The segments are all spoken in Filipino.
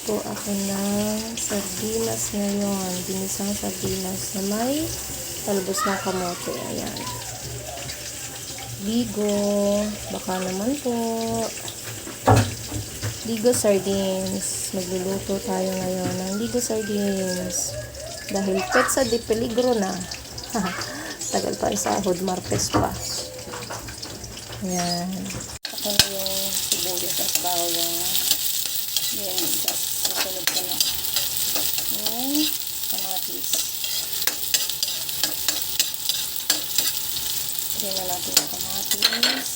Magluluto ako ng sardinas ngayon. Ginisang sardinas na may talbos ng kamote. Ayan. Ligo. Baka naman po. Ligo sardines. Magluluto tayo ngayon ng ligo sardines. Dahil petsa de peligro na. Tagal pa ang sahod. Martes pa. Ayan. Ako na yung sibuyas at bawang. Yan, just susunod ko na. Yung kamatis. Lagyan na natin yung kamatis.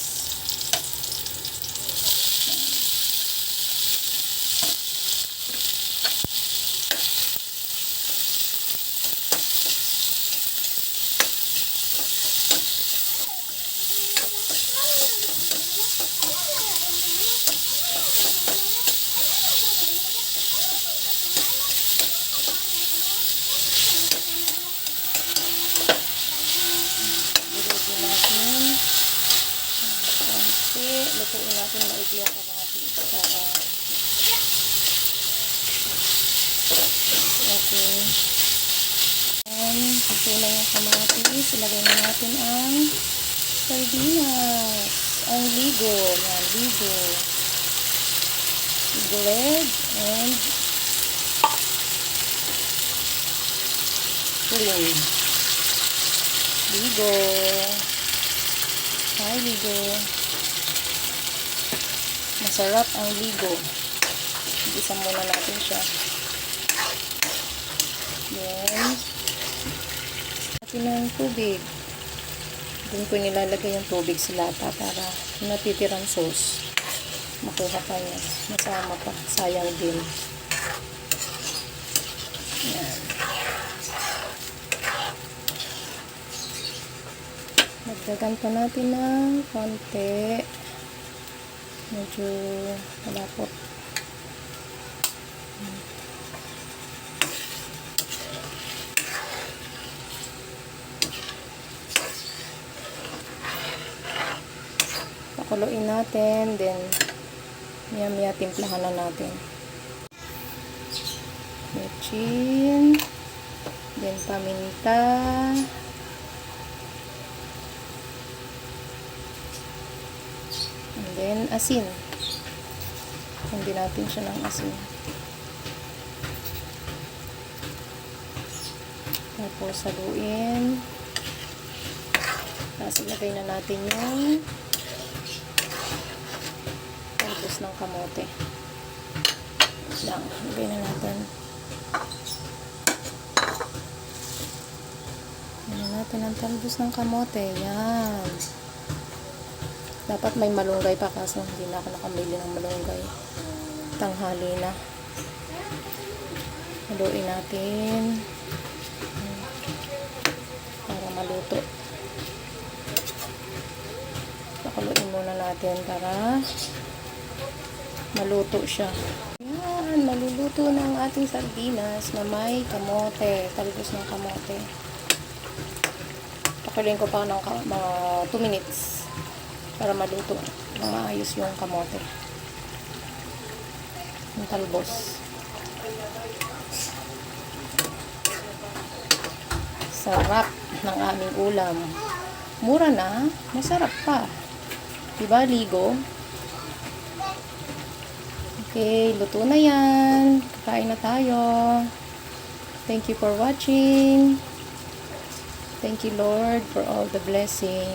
Ilagyan natin. ang konti. Lutuin natin maigi yung kamatis para Okay. Ayan, na yung kamatis. Ilagay na natin ang sardinas. Ang ligo. Yan, ligo. Ligo and green. Ligo. Hi, ligo. Masarap ang ligo. Isa muna natin siya. Yan. Natin ng tubig. Doon ko nilalagay yung tubig sa lata para natitirang sauce. Makuha pa niya. Masama pa. Sayang din. Yan. Magdagan pa natin ng konti. Medyo malapot. Pakuluin natin. Then, maya timplahan na natin. Mechin. Then, paminta. Then, asin. Hindi natin siya ng asin. Tapos, saluin. Tapos, ilagay na natin yung talbos ng kamote. Lang, ilagay na natin. Ilagay natin ang talbos ng kamote. Yan. Dapat may malunggay pa kaso hindi na ako nakamili ng malunggay. Tanghali na. Haluin natin. Para maluto. Pakuluin muna natin para maluto siya. Yan, maluluto na ating sardinas na may kamote. Talbos ng kamote. Pakuluin ko pa ng mga 2 minutes para maluto ng maayos yung kamote. Yung talbos. Sarap ng aming ulam. Mura na, masarap pa. Diba, ligo? Okay, luto na yan. Kakain na tayo. Thank you for watching. Thank you, Lord, for all the blessing.